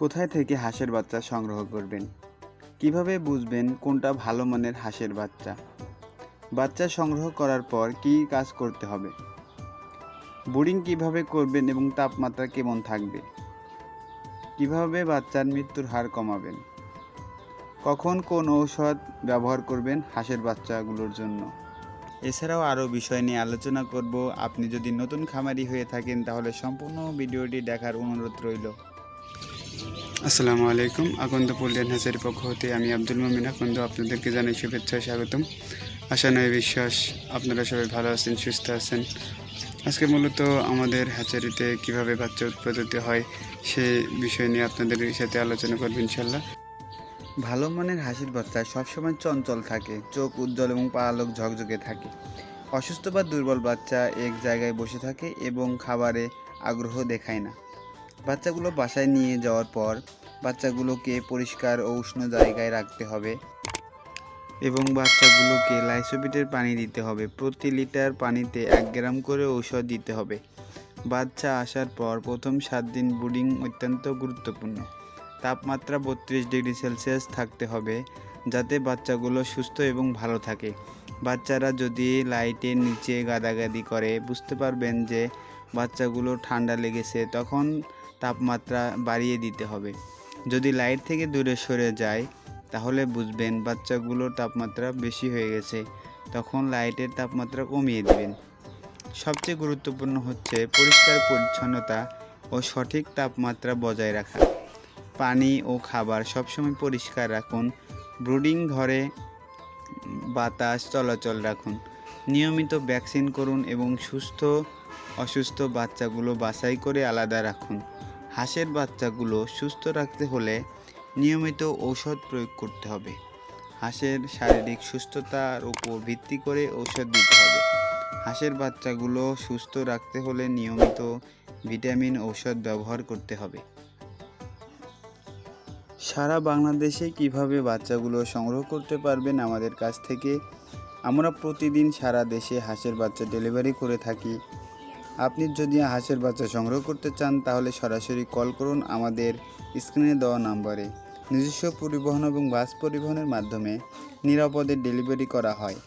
কোথায় থেকে হাঁসের বাচ্চা সংগ্রহ করবেন? কীভাবে বুঝবেন কোনটা ভালো মানের হাঁসের বাচ্চা? বাচ্চা সংগ্রহ করার পর কী কাজ করতে হবে? বোর্ডিং কীভাবে করবেন এবং তাপমাত্রা কেমন থাকবে? কীভাবে বাচ্চার মৃত্যুর হার কমাবেন? কখন কোন ঔষধ ব্যবহার করবেন হাঁসের বাচ্চাগুলোর জন্য? এছাড়াও আরও বিষয় নিয়ে আলোচনা করব। আপনি যদি নতুন খামারি হয়ে থাকেন তাহলে সম্পূর্ণ ভিডিওটি দেখার অনুরোধ রইল। আসসালামু আলাইকুম। আকন্দ পুলিয়ান হাসের পক্ষ হতে আমি আব্দুল মমিন আকন্দ আপনাদেরকে জানাই শুভেচ্ছা স্বাগতম। আশা নয় বিশ্বাস আপনারা সবাই ভালো আছেন, সুস্থ আছেন। আজকে মূলত আমাদের হ্যাচারিতে কীভাবে বাচ্চা উৎপাদিত হয় সে বিষয় নিয়ে আপনাদের সাথে আলোচনা করব ইনশাল্লাহ ভালো মানের হাসির বাচ্চা সবসময় চঞ্চল থাকে, চোখ উজ্জ্বল এবং পালক ঝকঝকে থাকে। অসুস্থ বা দুর্বল বাচ্চা এক জায়গায় বসে থাকে এবং খাবারে আগ্রহ দেখায় না। বাচ্চাগুলো বাসায় নিয়ে যাওয়ার পর বাচ্চাগুলোকে পরিষ্কার ও উষ্ণ জায়গায় রাখতে হবে এবং বাচ্চাগুলোকে লাইসোবিটের পানি দিতে হবে। প্রতি লিটার পানিতে এক গ্রাম করে ঔষধ দিতে হবে। বাচ্চা আসার পর প্রথম সাত দিন ব্রুডিং অত্যন্ত গুরুত্বপূর্ণ। তাপমাত্রা বত্রিশ ডিগ্রি সেলসিয়াস থাকতে হবে যাতে বাচ্চাগুলো সুস্থ এবং ভালো থাকে। বাচ্চারা যদি লাইটের নিচে গাদাগাদি করে, বুঝতে পারবেন যে বাচ্চাগুলো ঠান্ডা লেগেছে, তখন তাপমাত্রা বাড়িয়ে দিতে হবে। যদি লাইট থেকে দূরে সরে যায়, তাহলে বুঝবেন বাচ্চাগুলোর তাপমাত্রা বেশি হয়ে গেছে। তখন লাইটের তাপমাত্রা কমিয়ে দেবেন। সবচেয়ে গুরুত্বপূর্ণ হচ্ছে পরিষ্কার পরিচ্ছন্নতা ও সঠিক তাপমাত্রা বজায় রাখা। পানি ও খাবার সবসময় পরিষ্কার রাখুন। ব্রুডিং ঘরে বাতাস চলাচল রাখুন। নিয়মিত ভ্যাকসিন করুন এবং সুস্থ, অসুস্থ বাচ্চাগুলো বাছাই করে আলাদা রাখুন। হাঁসের বাচ্চাগুলো সুস্থ রাখতে হলে নিয়মিত ঔষধ প্রয়োগ করতে হবে। হাঁসের শারীরিক সুস্থতার উপর ভিত্তি করে ঔষধ দিতে হবে। হাঁসের বাচ্চাগুলো সুস্থ রাখতে হলে নিয়মিত ভিটামিন ঔষধ ব্যবহার করতে হবে। সারা বাংলাদেশে কীভাবে বাচ্চাগুলো সংগ্রহ করতে পারবেন আমাদের কাছ থেকে? আমরা প্রতিদিন সারা দেশে হাঁসের বাচ্চা ডেলিভারি করে থাকি। আপনি যদি হাঁসের বাচ্চা সংগ্রহ করতে চান, তাহলে সরাসরি কল করুন আমাদের স্ক্রিনে দেওয়া নাম্বারে। নিজস্ব পরিবহন এবং বাস পরিবহনের মাধ্যমে নিরাপদে ডেলিভারি করা হয়।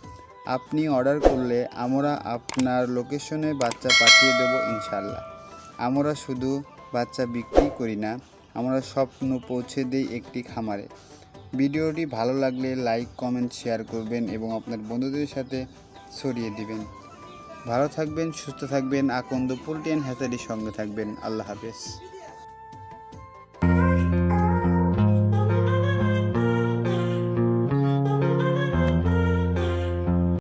আপনি অর্ডার করলে আমরা আপনার লোকেশনে বাচ্চা পাঠিয়ে দেবো ইনশাল্লাহ আমরা শুধু বাচ্চা বিক্রি করি না, আমরা স্বপ্ন পৌঁছে দিই একটি খামারে। ভিডিওটি ভালো লাগলে লাইক, কমেন্ট, শেয়ার করবেন এবং আপনার বন্ধুদের সাথে ছড়িয়ে দিবেন। ভালো থাকবেন সুস্থ থাকবেন আকন্দ পোলট্রি অ্যান্ড হ্যাচারির সঙ্গে থাকবেন। আল্লাহ হাফেজ।